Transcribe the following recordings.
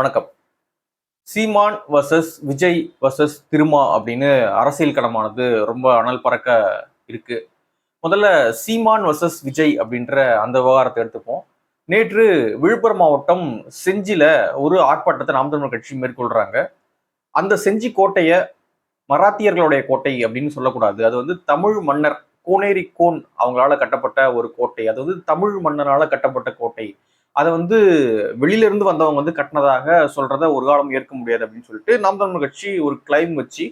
வணக்கம். Seeman versus Vijay versus Thiruma அப்படின்னு அரசியல் களமானது ரொம்ப அனல் பறக்க இருக்கு. முதல்ல சீமான் வர்சஸ் விஜய் அப்படின்ற அந்த விவகாரத்தை எடுத்துப்போம். நேற்று விழுப்புரம் மாவட்டம் செஞ்சில ஒரு ஆர்ப்பாட்டத்தை நாம் தமிழர் கட்சி மேற்கொள்றாங்க. அந்த செஞ்சி கோட்டைய மராத்தியர்களுடைய கோட்டை அப்படின்னு சொல்லக்கூடாது. அது வந்து தமிழ் மன்னர் கோனேரி கோன் அவங்களால கட்டப்பட்ட ஒரு கோட்டை. அது வந்து தமிழ் மன்னரால கட்டப்பட்ட கோட்டை. அதை வந்து வெளியில இருந்து வந்தவங்க வந்து கட்டினதாக சொல்றத ஒரு காலம் ஏற்க முடியாது அப்படின்னு சொல்லிட்டு நாம் தமிழ் கட்சி ஒரு கிளைம் வச்சு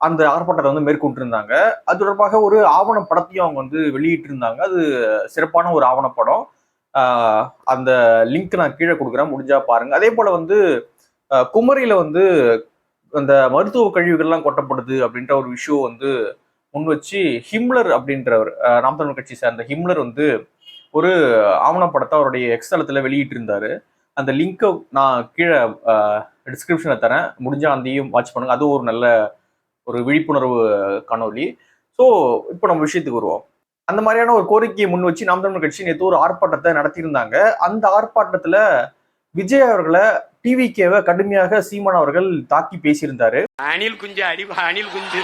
அந்த ஆர்ப்பாட்டத்தை வந்து மேற்கொண்டிருந்தாங்க. அது தொடர்பாக ஒரு ஆவண படத்தையும் அவங்க வந்து வெளியிட்டு இருந்தாங்க அது சிறப்பான ஒரு ஆவணப்படம் அந்த லிங்க் நான் கீழே கொடுக்குறேன். முடிஞ்சா பாருங்க. அதே போல வந்து குமரியில வந்து அந்த மருத்துவ கழிவுகள்லாம் கொட்டப்படுது அப்படின்ற ஒரு விஷயம் வந்து முன் வச்சு ஹிம்லர் அப்படின்றவர் நாம் தமிழ் கட்சி சார்ந்த ஹிம்லர் வந்து ஒரு ஆவணப்படத்தை அவருடைய எக்ஸ்தலத்தில் வெளியிட்டு இருந்தாரு அந்த லிங்கை நான் கீழே டிஸ்கிரிப்ஷனை தரேன். முடிஞ்சால் அந்தையும் வாட்ச் பண்ணுங்க. அதுவும் ஒரு நல்ல ஒரு விழிப்புணர்வு காணொலி ஸோ இப்போ நம்ம விஷயத்துக்கு வருவோம். அந்த மாதிரியான ஒரு கோரிக்கையை முன் வச்சு நாம் தமிழ் கட்சி நேற்று ஒரு ஆர்ப்பாட்டத்தை நடத்தியிருந்தாங்க. அந்த ஆர்ப்பாட்டத்தில் விஜய் அவர்களை டிவிகேவை கடுமையாக சீமான் அவர்கள் தாக்கி பேசியிருந்தாரு. அணில் குஞ்சு அடி அணில் குஞ்சு.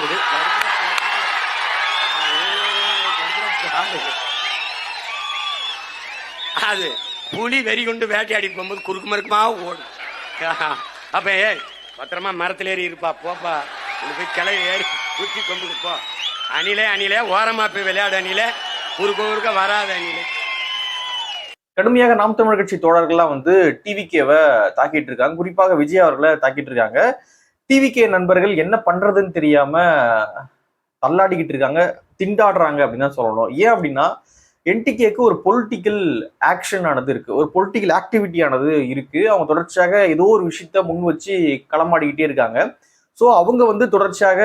அது புலி வெறி கொண்டு வேட்டையாடி போகும்போது குறுக்கு மறுக்குமா ஓடும். அப்ப ஏ பத்திரமா மரத்துல ஏறி இருப்பா போப்பா. போய் கிளை ஏறி குத்தி கொண்டு போ. அணிலே அணிலே ஓரமா போய் விளையாடு அணிலே. குறுக்க குறுக்க வராத அணிலே. கடுமையாக நாம் தமிழர் கட்சி தோழர்கள்லாம் வந்து டிவிகேவை தாக்கிட்டு இருக்காங்க. குறிப்பாக விஜய் அவர்களை தாக்கிட்டு இருக்காங்க. டிவிகே நண்பர்கள் என்ன பண்றதுன்னு தெரியாம தள்ளாடிக்கிட்டு இருக்காங்க திண்டாடுறாங்க அப்படின்னு தான் சொல்லணும். ஏன் அப்படின்னா என்டிகேக்கு ஒரு பொலிட்டிக்கல் ஆக்ஷன் ஆனது இருக்கு. ஒரு பொலிட்டிக்கல் ஆக்டிவிட்டி ஆனது இருக்கு. அவங்க தொடர்ச்சியாக ஏதோ ஒரு விஷயத்த முன் வச்சு களமாடிக்கிட்டே இருக்காங்க. ஸோ அவங்க வந்து தொடர்ச்சியாக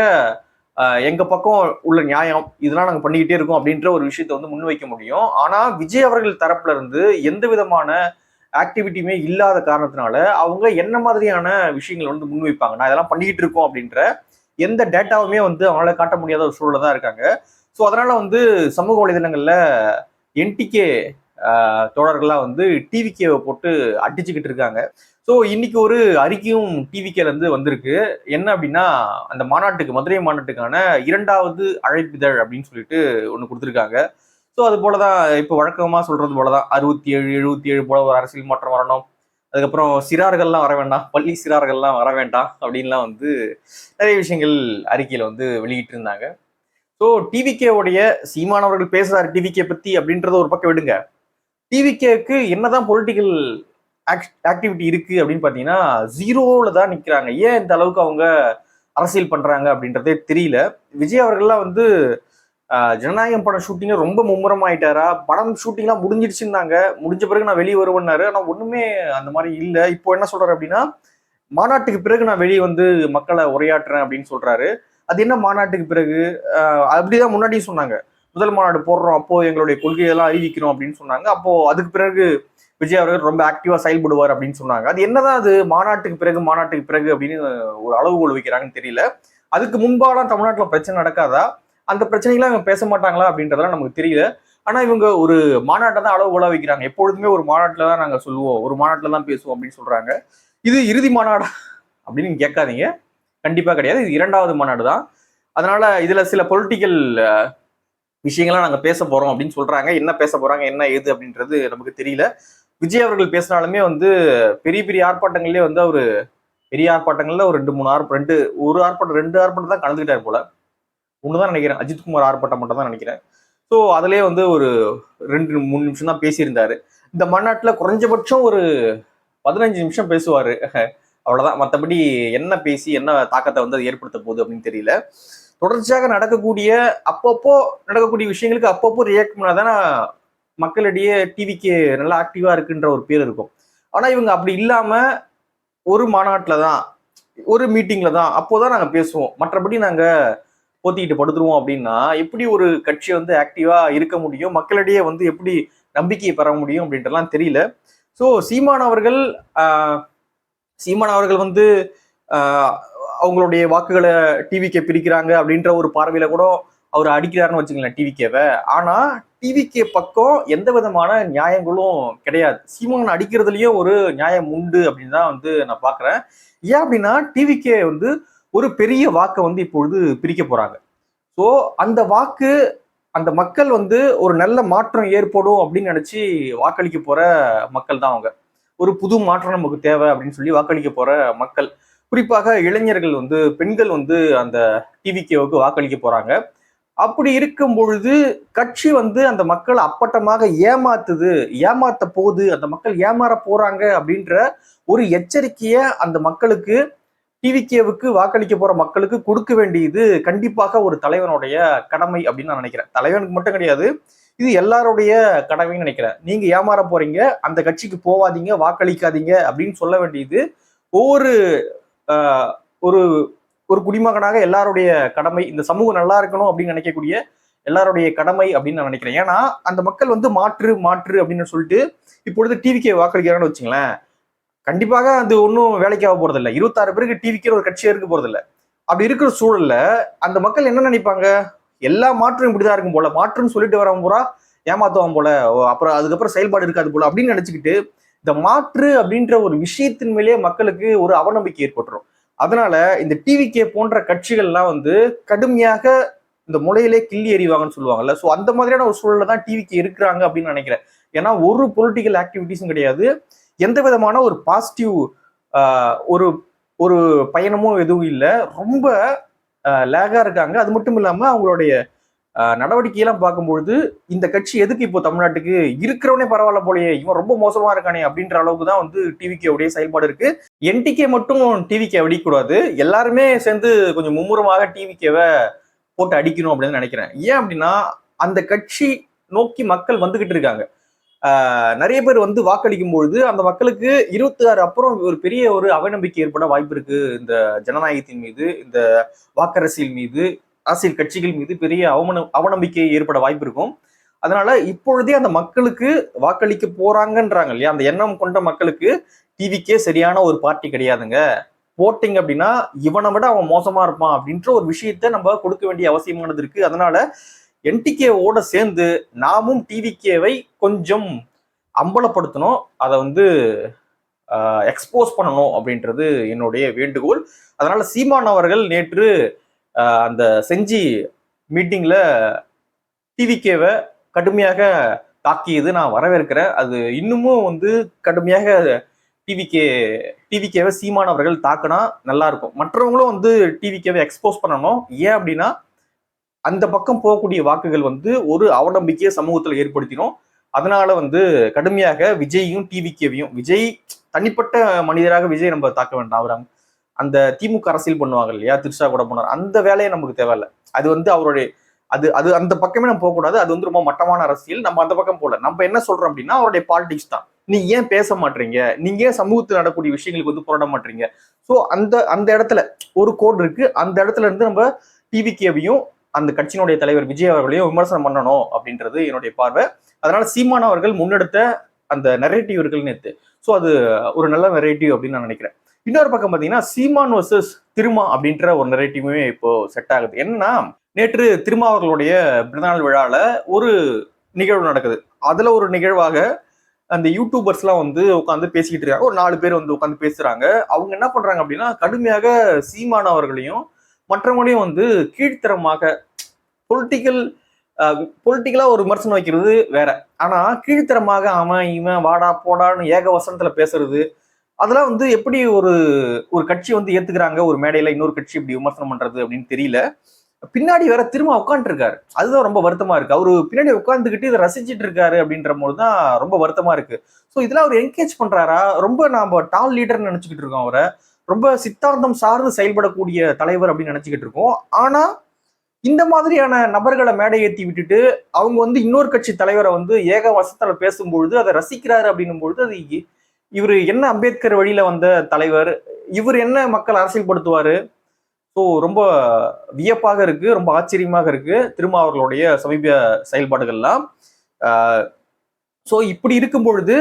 எங்க பக்கம் உள்ள நியாயம் இதெல்லாம் நாங்கள் பண்ணிக்கிட்டே இருக்கோம் அப்படின்ற ஒரு விஷயத்த வந்து முன்வைக்க முடியும். ஆனா விஜய் அவர்கள் தரப்புல இருந்து எந்த விதமான ஆக்டிவிட்டியுமே இல்லாத காரணத்தினால அவங்க என்ன மாதிரியான விஷயங்கள் வந்து முன்வைப்பாங்க நான் இதெல்லாம் பண்ணிக்கிட்டு இருக்கோம் அப்படின்ற எந்த டேட்டாவுமே வந்து அவங்களால காட்ட முடியாத ஒரு சூழல தான் இருக்காங்க. ஸோ அதனால வந்து சமூக வலைதளங்கள்ல என்டிகே தோழர்கள்லாம் வந்து டிவிகேவை போட்டு அடிச்சுக்கிட்டு இருக்காங்க. ஸோ இன்னைக்கு ஒரு அறிக்கையும் டிவிகேலேருந்து வந்திருக்கு. என்ன அப்படின்னா அந்த மாநாட்டுக்கு மதுரை மாநாட்டுக்கான இரண்டாவது அழைப்பிதழ் அப்படின்னு சொல்லிட்டு ஒன்று கொடுத்துருக்காங்க. ஸோ அது போல தான் இப்போ வழக்கமாக சொல்கிறது போல தான் அறுபத்தி ஏழு எழுபத்தி ஏழு போல ஒரு அரசியல் மாற்றம் வரணும். அதுக்கப்புறம் சிறார்கள்லாம் வர வேண்டாம் பள்ளி சிறார்கள்லாம் வர வேண்டாம் அப்படின்லாம் வந்து நிறைய விஷயங்கள் அறிக்கையில் வந்து வெளியிட்டிருந்தாங்க. ஸோ டிவிகேவுடைய சீமானவர்கள் பேசுறாரு டிவிகே பத்தி அப்படின்றத ஒரு பக்கம் விடுங்க. டிவிகேக்கு என்னதான் பொலிட்டிக்கல் ஆக்டிவிட்டி இருக்கு அப்படின்னு பார்த்தீங்கன்னா ஜீரோவில் தான் நிற்கிறாங்க ஏன் இந்த அளவுக்கு அவங்க அரசியல் பண்றாங்க அப்படின்றதே தெரியல. விஜய் அவர்கள்லாம் வந்து ஜனநாயகம் படம் ஷூட்டிங்க ரொம்ப மும்முரமாயிட்டாரா படம் ஷூட்டிங்லாம் முடிஞ்சிடுச்சுன்னாங்க. முடிஞ்ச பிறகு நான் வெளியே வருவேன்னாரு. ஆனால் ஒன்றுமே அந்த மாதிரி இல்லை. இப்போ என்ன சொல்றாரு அப்படின்னா மாநாட்டுக்கு பிறகு நான் வெளியே வந்து மக்களை உரையாற்றுறேன் அப்படின்னு சொல்றாரு. அது என்ன மாநாட்டுக்கு பிறகு? அப்படிதான் முன்னாடியும் சொன்னாங்க. முதல் மாநாடு போடுறோம் அப்போ எங்களுடைய கொள்கையெல்லாம் அறிவிக்கிறோம் அப்படின்னு சொன்னாங்க. அப்போ அதுக்கு பிறகு விஜய் அவர்கள் ரொம்ப ஆக்டிவா செயல்படுவார் அப்படின்னு சொன்னாங்க. அது என்னதான் அது மாநாட்டுக்கு பிறகு மாநாட்டுக்கு பிறகு அப்படின்னு ஒரு அளவுகோல் வைக்கிறாங்கன்னு தெரியல. அதுக்கு முன்பாலாம் தமிழ்நாட்டில் பிரச்சனை நடக்காதா? அந்த பிரச்சனைகளாம் இவங்க பேச மாட்டாங்களா அப்படின்றதெல்லாம் நமக்கு தெரியல. ஆனா இவங்க ஒரு மாநாட்டை தான் அளவுகோலா வைக்கிறாங்க. எப்பொழுதுமே ஒரு மாநாட்டில் தான் நாங்கள் சொல்லுவோம். ஒரு மாநாட்டில் தான் பேசுவோம் அப்படின்னு சொல்றாங்க. இது இறுதி மாநாடா அப்படின்னு கேட்காதீங்க. கண்டிப்பாக கிடையாது. இது இரண்டாவது மாநாடு தான். அதனால இதில் சில பொலிட்டிக்கல் விஷயங்கள்லாம் நாங்கள் பேச போகிறோம் அப்படின்னு சொல்கிறாங்க என்ன பேச போகிறாங்க என்ன ஏது அப்படின்றது நமக்கு தெரியல. விஜய் அவர்கள் பேசினாலுமே வந்து பெரிய பெரிய ஆர்ப்பாட்டங்கள்லேயே வந்து அவர் பெரிய ஆர்ப்பாட்டங்கள்ல ஒரு ரெண்டு மூணு ஆர்ப்பாட்டம் ரெண்டு ஒரு ஆர்ப்பாட்டம் ரெண்டு ஆர்ப்பாட்டம் தான் கலந்துக்கிட்டாரு போல. தான் நினைக்கிறேன். அஜித்குமார் ஆர்ப்பாட்டம் மட்டும் தான் நினைக்கிறேன். ஸோ அதுலேயே வந்து ஒரு ரெண்டு மூணு நிமிஷம் தான் பேசியிருந்தாரு. இந்த மாநாட்டில் குறைஞ்சபட்சம் ஒரு பதினஞ்சு நிமிஷம் பேசுவார். அவ்வளவுதான். மற்றபடி என்ன பேசி என்ன தாக்கத்தை வந்து அது ஏற்படுத்த போகுது அப்படின்னு தெரியல. தொடர்ச்சியாக நடக்கக்கூடிய அப்பப்போ நடக்கக்கூடிய விஷயங்களுக்கு அப்பப்போ ரியாக்ட் பண்ணாதானே மக்களிடையே டிவிக்கு நல்லா ஆக்டிவாக இருக்குன்ற ஒரு பேர் இருக்கும். ஆனால் இவங்க அப்படி இல்லாமல் ஒரு மாநாட்டில் தான் ஒரு மீட்டிங்கில் தான் அப்போதான் நாங்கள் பேசுவோம். மற்றபடி நாங்கள் போத்திக்கிட்டு படுத்துருவோம் அப்படின்னா எப்படி ஒரு கட்சி வந்து ஆக்டிவாக இருக்க முடியும்? மக்களிடையே வந்து எப்படி நம்பிக்கையை பெற முடியும் அப்படின்றலாம் தெரியல. ஸோ சீமான் அவர்கள் சீமான் அவர்கள் வந்து அவங்களுடைய வாக்குகளை டிவிக்கே பிரிக்கிறாங்க அப்படின்ற ஒரு பார்வையில கூட அவர் அடிக்கிறாருன்னு வச்சுக்கலாம் டிவிகேவை ஆனா டிவிகே பக்கம் எந்த விதமான நியாயங்களும் கிடையாது. சீமான் அடிக்கிறதுலயும் ஒரு நியாயம் உண்டு அப்படின்னு தான் வந்து நான் பாக்குறேன் ஏன் அப்படின்னா டிவிகே வந்து ஒரு பெரிய வாக்கை வந்து இப்பொழுது பிரிக்க போறாங்க. ஸோ அந்த வாக்கு அந்த மக்கள் வந்து ஒரு நல்ல மாற்றம் ஏற்படும் அப்படின்னு நினைச்சு வாக்களிக்க போற மக்கள் தான் அவங்க. ஒரு புது மாற்றம் நமக்கு தேவை அப்படின்னு சொல்லி வாக்களிக்க போற மக்கள். குறிப்பாக இளைஞர்கள் வந்து பெண்கள் வந்து அந்த டிவிகேவுக்கு வாக்களிக்க போறாங்க. அப்படி இருக்கும் பொழுது கட்சி வந்து அந்த மக்கள் அப்பட்டமாக ஏமாத்துது ஏமாத்த போகுது அந்த மக்கள் ஏமாற போறாங்க அப்படின்ற ஒரு எச்சரிக்கைய அந்த மக்களுக்கு டிவிகேவுக்கு வாக்களிக்க போற மக்களுக்கு கொடுக்க வேண்டியது கண்டிப்பாக ஒரு தலைவனுடைய கடமை அப்படின்னு நான் நினைக்கிறேன். தலைவனுக்கு மட்டும் கிடையாது இது எல்லாருடைய கடமைன்னு நினைக்கிறேன். நீங்க ஏமாற போறீங்க அந்த கட்சிக்கு போவாதீங்க வாக்களிக்காதீங்க அப்படின்னு சொல்ல வேண்டியது ஒவ்வொரு ஒரு ஒரு குடிமகனாக எல்லாருடைய கடமை இந்த சமூகம் நல்லா இருக்கணும் அப்படின்னு நினைக்கக்கூடிய எல்லாருடைய கடமை அப்படின்னு நான் நினைக்கிறேன். ஏன்னா அந்த மக்கள் வந்து மாற்று மாற்று அப்படின்னு சொல்லிட்டு இப்பொழுது டிவிக்கே வாக்களிக்கிறாங்கன்னு வச்சுங்களேன். கண்டிப்பாக அது ஒன்றும் வேலைக்காக போறது இல்லை இருபத்தாறு பேருக்கு டிவிக்கு ஒரு கட்சியாக இருக்க போறது இல்லை அப்படி இருக்கிற சூழல்ல அந்த மக்கள் என்ன நினைப்பாங்க? எல்லா மாற்றும் இப்படிதான் இருக்கும் போல. மாற்றுன்னு சொல்லிட்டு வரவன் பூரா ஏமாத்துவான் போல. ஓ, அப்புறம் அதுக்கப்புறம் செயல்பாடு இருக்காது போல அப்படின்னு நினைச்சுக்கிட்டு இந்த மாற்று அப்படின்ற ஒரு விஷயத்தின் மேலேயே மக்களுக்கு ஒரு அவநம்பிக்கை ஏற்பட்டுரும். அதனால இந்த டிவிகே போன்ற கட்சிகள்லாம் வந்து கடுமையாக இந்த முளையிலே கிள்ளி எறிவாங்கன்னு சொல்லுவாங்கல்ல. ஸோ அந்த மாதிரியான ஒரு சூழல்ல தான் டிவிக்கு இருக்கிறாங்க அப்படின்னு நினைக்கிறேன். ஏன்னா ஒரு பொலிட்டிக்கல் ஆக்டிவிட்டிஸும் கிடையாது. எந்த விதமான ஒரு பாசிட்டிவ் ஒரு ஒரு பயணமும் எதுவும் இல்லை. ரொம்ப லேகா இருக்காங்க. அது மட்டும் இல்லாம அவங்களுடைய நடவடிக்கையெல்லாம் பார்க்கும்பொழுது இந்த கட்சி எதுக்கு இப்போ தமிழ்நாட்டுக்கு இருக்கிறவனே பரவாயில்ல போலயே இவன் ரொம்ப மோசமா இருக்கானே அப்படின்ற அளவுக்கு தான் வந்து டிவிகேவுடைய செயல்பாடு இருக்கு. என்டிகே மட்டும் டிவிகே அடிக்கக்கூடாது. எல்லாருமே சேர்ந்து கொஞ்சம் மும்முரமாக டிவிகேவை போட்டு அடிக்கணும் அப்படின்னு நினைக்கிறேன். ஏன் அப்படின்னா அந்த கட்சி நோக்கி மக்கள் வந்துகிட்டு இருக்காங்க. நிறைய பேர் வந்து வாக்களிக்கும் பொழுது அந்த மக்களுக்கு இருபத்தி ஆறு அப்புறம் ஒரு பெரிய ஒரு அவநம்பிக்கை ஏற்பட வாய்ப்பு இருக்கு. இந்த ஜனநாயகத்தின் மீது இந்த வாக்கரசியல் மீது அரசியல் கட்சிகள் மீது பெரிய அவமன அவநம்பிக்கை ஏற்பட வாய்ப்பு இருக்கும். அதனால இப்பொழுதே அந்த மக்களுக்கு வாக்களிக்க போறாங்கன்றாங்க இல்லையா? அந்த எண்ணம் கொண்ட மக்களுக்கு டிவிக்கே சரியான ஒரு பார்ட்டி கிடையாதுங்க. போட்டிங் அப்படின்னா இவனை விட அவன் மோசமா இருப்பான் அப்படின்ற ஒரு விஷயத்த நம்ம கொடுக்க வேண்டிய அவசியமானது இருக்கு. அதனால என்டிகேவோட சேர்ந்து நாமும் டிவிகேவை கொஞ்சம் அம்பலப்படுத்தணும். அதை வந்து எக்ஸ்போஸ் பண்ணணும் அப்படின்றது என்னுடைய வேண்டுகோள். அதனால சீமான் அவர்கள் நேற்று அந்த செஞ்சி மீட்டிங்கில் டிவிகேவை கடுமையாக தாக்கியது நான் வரவேற்கிறேன். அது இன்னமும் வந்து கடுமையாக டிவிகே டிவிகேவை சீமான் அவர்கள் தாக்கினா நல்லா இருக்கும். மற்றவங்களும் வந்து டிவிகேவை எக்ஸ்போஸ் பண்ணணும். ஏன் அப்படின்னா அந்த பக்கம் போகக்கூடிய வாக்குகள் வந்து ஒரு அவநம்பிக்கையை சமூகத்தில் ஏற்படுத்தினோம் அதனால வந்து கடுமையாக விஜயையும் டிவிகேவையும் விஜய் தனிப்பட்ட மனிதராக விஜய் நம்ம தாக்க வேண்டாம். அவர் அந்த திமுக அரசியல் பண்ணுவாங்க இல்லையா? திருஷா கூட போனார். அந்த வேலையை நமக்கு தேவையில்ல. அது வந்து அவருடைய அது அது அந்த பக்கமே நம்ம போகக்கூடாது. அது வந்து ரொம்ப மட்டமான அரசியல். நம்ம அந்த பக்கம் போகல. நம்ம என்ன சொல்றோம் அப்படின்னா அவருடைய பாலிடிக்ஸ் தான். நீ ஏன் பேச மாட்டீங்க? நீங்க ஏன் சமூகத்தில் நடக்கூடிய விஷயங்களுக்கு வந்து போராட மாட்டீங்க? ஸோ அந்த அந்த இடத்துல ஒரு கோட் இருக்கு. அந்த இடத்துல இருந்து நம்ம டிவிகேவையும் அந்த கட்சியினுடைய தலைவர் விஜய் அவர்களையும் விமர்சனம் பண்ணணும் அப்படின்றது என்னுடைய பார்வை. அதனால சீமான் அவர்கள் முன்னெடுத்த அந்த நெரேட்டிவ் இருக்குன்னு நேத்து. ஸோ அது ஒரு நல்ல நெரேட்டிவ் அப்படின்னு நான் நினைக்கிறேன். இன்னொரு பக்கம் பார்த்தீங்கன்னா சீமான் வர்சஸ் திருமா அப்படின்ற ஒரு நெரேட்டிவுமே இப்போ செட் ஆகுது. என்னன்னா நேற்று திருமா அவர்களுடைய பிறந்தநாள் விழாவில் ஒரு நிகழ்வு நடக்குது. அதில் ஒரு நிகழ்வாக அந்த யூடியூபர்ஸ்லாம் வந்து உட்காந்து பேசிக்கிட்டு இருக்காங்க. ஒரு நாலு பேர் வந்து உட்காந்து பேசுறாங்க. அவங்க என்ன பண்றாங்க அப்படின்னா கடுமையாக சீமான் அவர்களையும் மற்றவங்களையும் வந்து கீழ்த்தரமாக பொலிட்டிக்கல் பொலிட்டிக்கலாக ஒரு விமர்சனம் வைக்கிறது வேற. ஆனால் கீழ்த்தரமாக அவன் இவன் வாடா போடான்னு ஏக வசனத்தில் பேசுறது அதெல்லாம் வந்து எப்படி ஒரு ஒரு கட்சி வந்து ஏத்துக்கிறாங்க? ஒரு மேடையில இன்னொரு கட்சி இப்படி விமர்சனம் பண்றது அப்படின்னு தெரியல. பின்னாடி வேற திரும்ப உட்காந்துருக்காரு அதுதான் ரொம்ப வருத்தமா இருக்கு. அவரு பின்னாடி உட்காந்துக்கிட்டு இதை ரசிச்சுட்டு இருக்காரு அப்படின்ற போது தான் ரொம்ப வருத்தமா இருக்கு. ஸோ இதெல்லாம் அவர் என்கேஜ் பண்றாரா? ரொம்ப நாம டால் லீடர்னு நினைச்சுக்கிட்டு இருக்கோம் அவரை. ரொம்ப சித்தாந்தம் சார்ந்து செயல்படக்கூடிய தலைவர் அப்படின்னு நினைச்சுக்கிட்டு இருக்கோம். ஆனா இந்த மாதிரியான நபர்களை மேடை ஏற்றி விட்டுட்டு அவங்க வந்து இன்னொரு கட்சி தலைவரை வந்து ஏக வசத்தில் பேசும்பொழுது அதை ரசிக்கிறாரு அப்படின்னும் பொழுது அது இ- என்ன அம்பேத்கர் வழியில வந்த தலைவர் இவர் என்ன மக்கள் அரசியல்படுத்துவார்? ஸோ ரொம்ப வியப்பாக இருக்கு ரொம்ப ஆச்சரியமாக இருக்கு திருமாவர்களுடைய சமீப செயல்பாடுகள்லாம். ஸோ இப்படி இருக்கும் பொழுது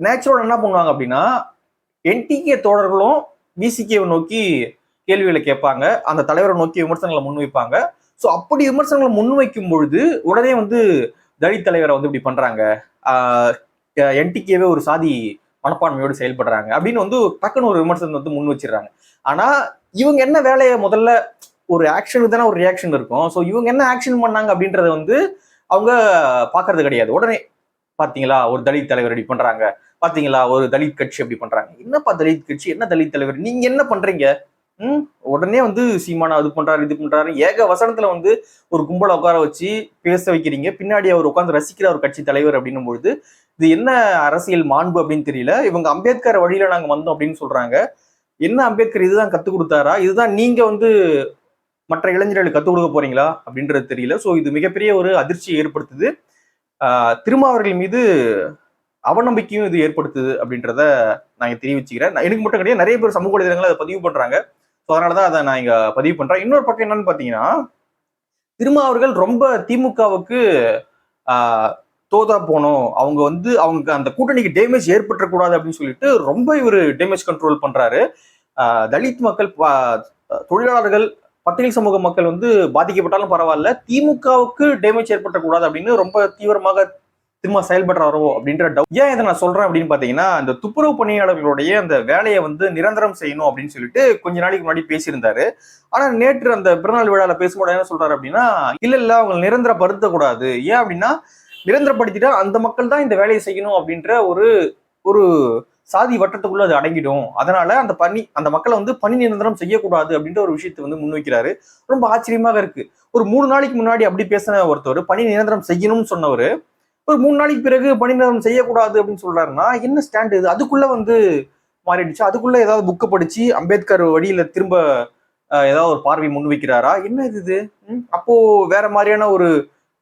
நேச்சுரல் என்ன பண்ணுவாங்க அப்படின்னா என்டிகே தோழர்களும் விசிகேவை நோக்கி கேள்விகளை கேட்பாங்க. அந்த தலைவரை நோக்கி விமர்சனங்களை முன்வைப்பாங்க. ஸோ அப்படி விமர்சனங்களை முன்வைக்கும் பொழுது உடனே வந்து தலித் தலைவரை வந்து இப்படி பண்றாங்க. என்டிகேவே ஒரு சாதி மனப்பான்மையோடு செயல்படுறாங்க அப்படின்னு வந்து டக்குன்னு ஒரு விமர்சனம் வந்து முன் வச்சிடுறாங்க. ஆனா இவங்க என்ன வேலையை முதல்ல ஒரு ஆக்ஷனுக்கு தானே ஒரு ரியாக்ஷன் இருக்கும். ஸோ இவங்க என்ன ஆக்ஷன் பண்ணாங்க அப்படின்றத வந்து அவங்க பார்க்கறது கிடையாது. உடனே பார்த்தீங்களா? ஒரு தலித் தலைவர் இப்படி பண்றாங்க. பாத்தீங்களா ஒரு தலித் கட்சி அப்படி பண்றாங்க. என்னப்பா தலித் கட்சி? என்ன தலித் தலைவர்? நீங்க என்ன பண்றீங்க? ம்? உடனே வந்து சீமானா அது பண்றாரு இது பண்றாரு ஏக வசனத்துல வந்து ஒரு கும்பலை உட்கார வச்சு பேச வைக்கிறீங்க. பின்னாடி அவர் உட்காந்து ரசிக்கிற ஒரு கட்சி தலைவர் அப்படின்னும் பொழுது இது என்ன அரசியல் மாண்பு அப்படின்னு தெரியல. இவங்க அம்பேத்கர் வழியில நாங்க வந்தோம் அப்படின்னு சொல்றாங்க. என்ன அம்பேத்கர் இதுதான் கத்துக் கொடுத்தாரா? இதுதான் நீங்க வந்து மற்ற இளைஞர்களுக்கு கத்துக் கொடுக்க போறீங்களா? அப்படின்றது தெரியல. ஸோ இது மிகப்பெரிய ஒரு அதிர்ச்சியை ஏற்படுத்துது. திருமாவர்கள் மீது அவநம்பிக்கையும் இது ஏற்படுத்துது அப்படின்றத நான் இங்கே தெரிவிச்சுக்கிறேன். நான் எனக்கு மட்டும் கிடையாது நிறைய பேர் சமூக வலைதளங்கள் அதை பதிவு பண்ணுறாங்க ஸோ அதனால தான் அதை நான் இங்கே பதிவு பண்ணுறேன் இன்னொரு பக்கம் என்னன்னு பார்த்தீங்கன்னா திருமாவர்கள் ரொம்ப திமுகவுக்கு தோதா போனோம். அவங்க வந்து அவங்க அந்த கூட்டணிக்கு டேமேஜ் ஏற்பட்டுறக்கூடாது அப்படின்னு சொல்லிட்டு ரொம்ப இவர் டேமேஜ் கண்ட்ரோல் பண்ணுறாரு தலித் மக்கள் தொழிலாளர்கள் பட்டியல் சமூக மக்கள் வந்து பாதிக்கப்பட்டாலும் பரவாயில்ல. திமுகவுக்கு டேமேஜ் ஏற்பட்டக்கூடாது அப்படின்னு ரொம்ப தீவிரமாக திரும்ப செயல்படுறாரோ அப்படின்ற டவுட் ஏன் இதை நான் சொல்றேன் அப்படின்னு பாத்தீங்கன்னா அந்த துப்புரவு பணியாளர்களுடைய அந்த வேலையை வந்து நிரந்தரம் செய்யணும் அப்படின்னு சொல்லிட்டு கொஞ்ச நாளைக்கு முன்னாடி பேசியிருந்தாரு. ஆனா நேற்று அந்த பிறநாள் விழால பேசும்போது என்ன சொல்றாரு அப்படின்னா இல்ல இல்ல அவங்க நிரந்தரப்படுத்தக்கூடாது. ஏன் அப்படின்னா நிரந்தரப்படுத்திட்டா அந்த மக்கள் தான் இந்த வேலையை செய்யணும் அப்படின்ற ஒரு ஒரு சாதி வட்டத்துக்குள்ள அது அடங்கிடும். அதனால அந்த பணி அந்த மக்களை வந்து பணி நிரந்தரம் செய்யக்கூடாது அப்படின்ற ஒரு விஷயத்தை வந்து முன்வைக்கிறாரு. ரொம்ப ஆச்சரியமாக இருக்கு. ஒரு மூணு நாளைக்கு முன்னாடி அப்படி பேசின ஒருத்தர் பணி நிரந்தரம் செய்யணும்னு சொன்னவர் ஒரு மூணு நாளைக்கு பிறகு பணி செய்யக்கூடாது அப்படின்னு சொல்றாருன்னா என்ன ஸ்டாண்ட் இது? அதுக்குள்ள வந்து மாறிடுச்சு. அதுக்குள்ள ஏதாவது புக்கை படிச்சு அம்பேத்கர் வழியில திரும்ப ஏதாவது ஒரு பார்வை முன்வைக்கிறாரா என்ன இது இது? அப்போ வேற மாதிரியான ஒரு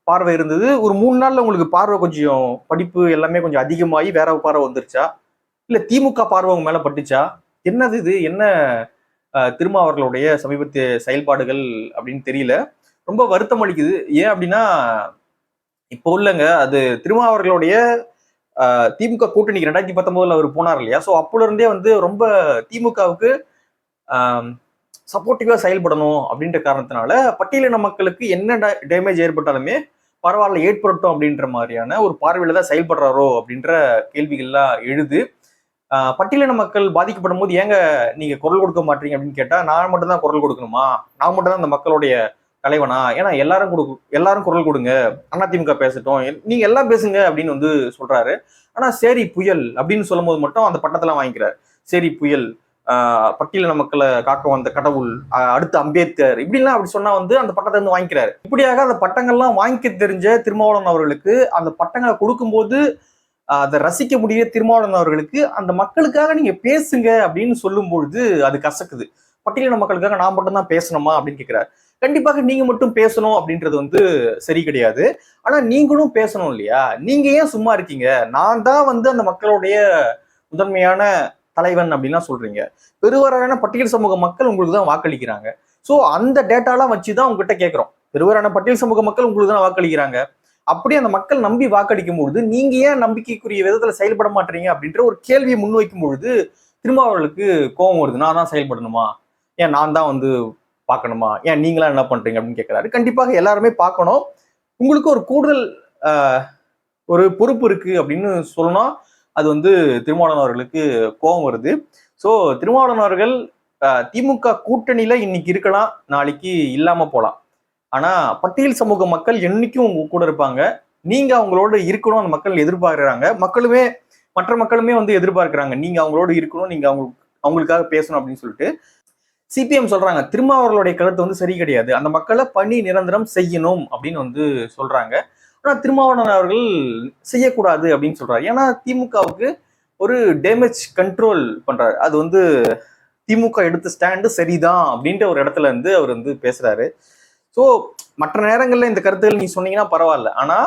பார்வை இருந்தது. ஒரு மூணு நாள்ல உங்களுக்கு பார்வை கொஞ்சம் படிப்பு எல்லாமே கொஞ்சம் அதிகமாகி வேற ஒரு பார்வை வந்துருச்சா? இல்ல திமுக பார்வை உங்க மேல பட்டுச்சா? என்னது இது? என்ன திருமாவர்களுடைய சமீபத்திய செயல்பாடுகள் அப்படின்னு தெரியல. ரொம்ப வருத்தம் அளிக்குது. ஏன் அப்படின்னா இப்போ உள்ளங்க அது திருமாவர்களுடைய திமுக கூட்டணிக்கு ரெண்டாயிரத்தி பத்தொன்பதுல அவர் போனார் இல்லையா? ஸோ அப்போல இருந்தே வந்து ரொம்ப திமுகவுக்கு சப்போர்ட்டிவா செயல்படணும் அப்படின்ற காரணத்தினால பட்டியலின மக்களுக்கு என்ன டேமேஜ் ஏற்பட்டாலுமே பரவாயில்ல ஏற்படட்டும் அப்படின்ற மாதிரியான ஒரு பார்வையில தான் செயல்படுறாரோ அப்படின்ற கேள்விகள்லாம் எழுது. பட்டியலின மக்கள் பாதிக்கப்படும் போது ஏங்க நீங்க குரல் கொடுக்க மாட்டீங்க அப்படின்னு கேட்டா நான் மட்டும் தான் குரல் கொடுக்கணுமா? நான் மட்டும் தான் அந்த மக்களுடைய தலைவனா? ஏன்னா எல்லாரும் கொடு எல்லாரும் குரல் கொடுங்க. அதிமுக பேசட்டும். நீங்க எல்லாம் பேசுங்க அப்படின்னு வந்து சொல்றாரு. ஆனா சரி புயல் அப்படின்னு சொல்லும்போது மட்டும் அந்த பட்டத்தெல்லாம் வாங்கிக்கிறார். சரி புயல் ஆஹ் பட்டியலின மக்களை காக்க வந்த கடவுள் அடுத்து அம்பேத்கர் இப்படிலாம் அப்படி சொன்னா வந்து அந்த பட்டத்தை வந்து வாங்கிக்கிறாரு. இப்படியாக அந்த பட்டங்கள்லாம் வாங்கிக்க தெரிஞ்ச திருமாவளவன் அவர்களுக்கு அந்த பட்டங்களை கொடுக்கும்போது அதை ரசிக்க முடிய திருமாவளவன் அவர்களுக்கு அந்த மக்களுக்காக நீங்க பேசுங்க அப்படின்னு சொல்லும் பொழுது அது கசக்குது. பட்டியலின மக்களுக்காக நான் மட்டும் தான் பேசணுமா அப்படின்னு கேட்கிறாரு கண்டிப்பாக நீங்க மட்டும் பேசணும் அப்படின்றது வந்து சரி கிடையாது. ஆனா நீங்களும் பேசணும் இல்லையா? நீங்க ஏன் சும்மா இருக்கீங்க? நான் தான் வந்து அந்த மக்களுடைய முதன்மையான தலைவன் அப்படின்லாம் சொல்றீங்க. பெருவாரான பட்டியல் சமூக மக்கள் உங்களுக்கு தான் வாக்களிக்கிறாங்க. ஸோ அந்த டேட்டாலாம் வச்சு தான் உங்ககிட்ட கேட்குறோம். பெருவாரான பட்டியல் சமூக மக்கள் உங்களுக்கு தான் வாக்களிக்கிறாங்க? அப்படி அந்த மக்கள் நம்பி வாக்களிக்கும் பொழுது நீங்க ஏன் நம்பிக்கைக்குரிய விதத்துல செயல்பட மாட்டீங்க அப்படின்ற ஒரு கேள்வியை முன்வைக்கும் பொழுது திருமாவர்களுக்கு கோபம் வருது. நான் தான் செயல்படணுமா? ஏன் நான் தான் வந்து பார்க்கணுமா? ஏன் நீங்களாம் என்ன பண்றீங்க அப்படின்னு கேட்குறாரு கண்டிப்பாக எல்லாருமே பார்க்கணும். உங்களுக்கு ஒரு கூடுதல் ஆஹ், ஒரு பொறுப்பு இருக்கு அப்படின்னு சொல்லணும் அது வந்து திருமாவளவன் அவர்களுக்கு கோபம் வருது. ஸோ திருமாவளவன் அவர்கள் திமுக கூட்டணியில இன்னைக்கு இருக்கலாம் நாளைக்கு இல்லாம போகலாம் ஆனா பட்டியல் சமூக மக்கள் என்னைக்கும் உங்க கூட இருப்பாங்க. நீங்க அவங்களோட இருக்கணும் அந்த மக்கள் எதிர்பார்க்குறாங்க. மக்களுமே மற்ற மக்களுமே வந்து எதிர்பார்க்குறாங்க. நீங்க அவங்களோட இருக்கணும் நீங்க அவங்க அவங்களுக்காக பேசணும் அப்படின்னு சொல்லிட்டு. சிபிஎம் சொல்றாங்க திருமாவர்களுடைய கருத்து வந்து சரி கிடையாது. அந்த மக்களை பணி நிரந்தரம் செய்யணும் அப்படின்னு வந்து சொல்றாங்க. ஆனா திருமாவளவன் அவர்கள் செய்யக்கூடாது அப்படின்னு சொல்றாரு. ஏன்னா திமுகவுக்கு ஒரு டேமேஜ் கண்ட்ரோல் பண்றாரு. அது வந்து திமுக எடுத்த ஸ்டாண்டு சரிதான் அப்படின்ற ஒரு இடத்துல இருந்து அவர் வந்து பேசுறாரு. ஸோ மற்ற நேரங்கள்ல இந்த கருத்துக்கள் நீ சொன்னீங்கன்னா பரவாயில்ல. ஆனா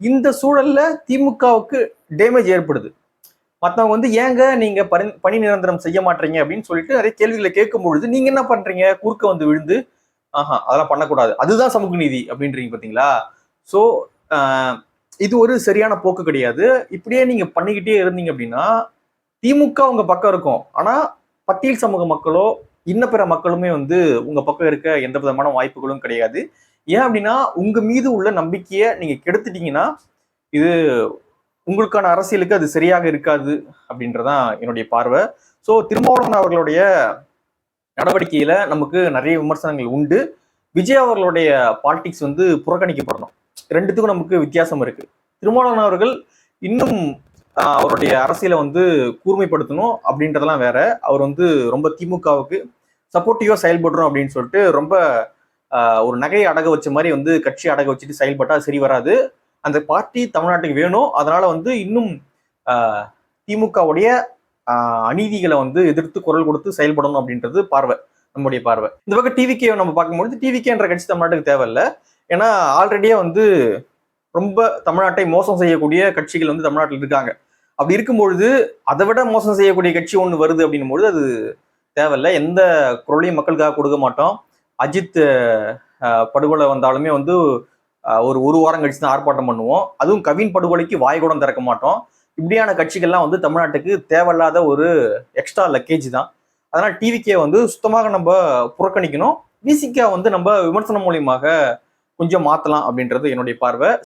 இந்த சூழல்ல திமுகவுக்கு டேமேஜ் ஏற்படுது. மற்றவங்க வந்து ஏங்க நீங்க பணி பணி நிரந்தரம் செய்ய மாட்டீங்க அப்படின்னு சொல்லிட்டு நிறைய கேள்விகளை கேட்கும் பொழுது நீங்க என்ன பண்றீங்க? குறுக்க வந்து விழுந்து. ஆஹா அதெல்லாம் பண்ணக்கூடாது. அதுதான் சமூக நீதி அப்படின்றீங்க பாத்தீங்களா? ஸோ இது ஒரு சரியான போக்கு கிடையாது. இப்படியே நீங்க பண்ணிக்கிட்டே இருந்தீங்க அப்படின்னா திமுக உங்க பக்கம் இருக்கும். ஆனா பட்டியல் சமூக மக்களோ இன்ன பிற மக்களுமே வந்து உங்க பக்கம் இருக்க எந்த விதமான வாய்ப்புகளும் கிடையாது. ஏன் அப்படின்னா உங்க மீது உள்ள நம்பிக்கையை நீங்க கெடுத்துட்டீங்கன்னா இது உங்களுக்கான அரசியலுக்கு அது சரியாக இருக்காது அப்படின்றதான் என்னுடைய பார்வை. ஸோ திருமாவளவன் அவர்களுடைய நடவடிக்கையில நமக்கு நிறைய விமர்சனங்கள் உண்டு. விஜய் அவர்களுடைய பாலிடிக்ஸ் வந்து புறக்கணிக்கப்படணும். ரெண்டுத்துக்கும் நமக்கு வித்தியாசம் இருக்கு. திருமாவளவன் அவர்கள் இன்னும் அவருடைய அரசியலை வந்து கூர்மைப்படுத்தணும் அப்படின்றதெல்லாம் வேற. அவர் வந்து ரொம்ப திமுகவுக்கு சப்போர்ட்டிவா செயல்படுறோம் அப்படின்னு சொல்லிட்டு ரொம்ப ஒரு நகையை அடக வச்ச மாதிரி வந்து கட்சி அடக வச்சுட்டு செயல்பட்டா சரி வராது. அந்த பார்ட்டி தமிழ்நாட்டுக்கு வேணும் அதனால வந்து இன்னும் திமுகவுடைய அநீதிகளை வந்து எதிர்த்து குரல் கொடுத்து செயல்படணும் அப்படின்றது பார்வை நம்முடைய பார்வை. இந்த பக்கம் டிவிகே நம்ம பார்க்கும்பொழுது டிவிகேன்ற கட்சி தமிழ்நாட்டுக்கு தேவையில்லை. ஏன்னா ஆல்ரெடியே வந்து ரொம்ப தமிழ்நாட்டை மோசம் செய்யக்கூடிய கட்சிகள் வந்து தமிழ்நாட்டில் இருக்காங்க. அப்படி இருக்கும்பொழுது அதை விட மோசம் செய்யக்கூடிய கட்சி ஒன்று வருது அப்படின்னும் பொழுது அது தேவையில்லை. எந்த குரலையும் மக்களுக்காக கொடுக்க மாட்டோம். அஜித் படுகொலை வந்தாலுமே வந்து ஒரு ஒரு வாரம் கழிச்சு தான் ஆர்ப்பாட்டம் பண்ணுவோம். அதுவும் கவின் படுகொலைக்கு வாய் கூட திறக்க மாட்டோம். இப்படியான கட்சிகள்லாம் வந்து தமிழ்நாட்டுக்கு தேவையில்லாத ஒரு எக்ஸ்ட்ரா லக்கேஜ் தான். அதனால் டிவிக்கே வந்து சுத்தமாக நம்ம புறக்கணிக்கணும். விசிக்கா வந்து நம்ம விமர்சனம் மூலியமாக கொஞ்சம் மாற்றலாம் அப்படின்றது என்னுடைய பார்வை.